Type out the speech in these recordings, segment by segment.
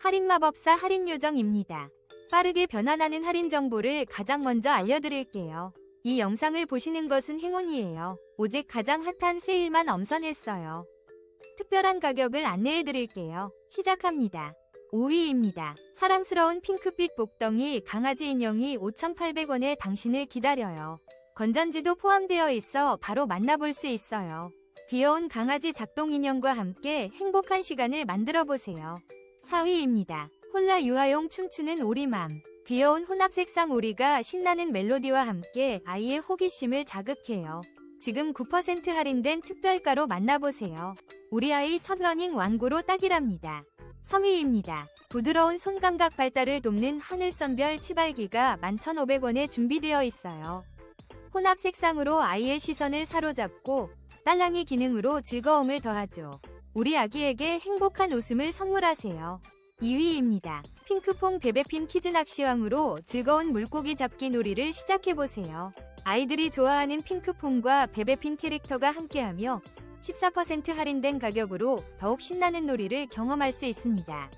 할인마법사 할인요정입니다. 빠르게 변환하는 할인 정보를 가장 먼저 알려드릴게요. 이 영상을 보시는 것은 행운이에요. 오직 가장 핫한 세일만 엄선했어요. 특별한 가격을 안내해드릴게요. 시작합니다. 5위입니다. 사랑스러운 핑크빛 복덩이 강아지 인형이 5,800원에 당신을 기다려요. 건전지도 포함되어 있어 바로 만나볼 수 있어요. 귀여운 강아지 작동 인형과 함께 행복한 시간을 만들어 보세요. 4위입니다. 콜라 유아용 춤추는 오리맘. 귀여운 혼합 색상 오리가 신나는 멜로디와 함께 아이의 호기심을 자극해요. 지금 9% 할인된 특별가로 만나보세요. 우리 아이 첫 러닝 완고로 딱이랍니다. 3위입니다. 부드러운 손감각 발달을 돕는 하늘선별 치발기가 11,500원에 준비되어 있어요. 혼합 색상으로 아이의 시선을 사로잡고 딸랑이 기능으로 즐거움을 더하죠. 우리 아기에게 행복한 웃음을 선물하세요. 2위입니다. 핑크퐁 베베핀 키즈 낚시왕으로 즐거운 물고기 잡기 놀이를 시작해보세요. 아이들이 좋아하는 핑크퐁과 베베핀 캐릭터가 함께하며 14% 할인된 가격으로 더욱 신나는 놀이를 경험할 수 있습니다.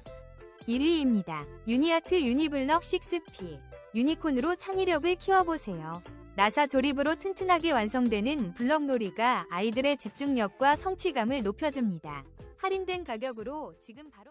1위입니다. 유니아트 유니블럭 6P. 유니콘으로 창의력을 키워보세요. 나사 조립으로 튼튼하게 완성되는 블럭 놀이가 아이들의 집중력과 성취감을 높여줍니다. 할인된 가격으로 지금 바로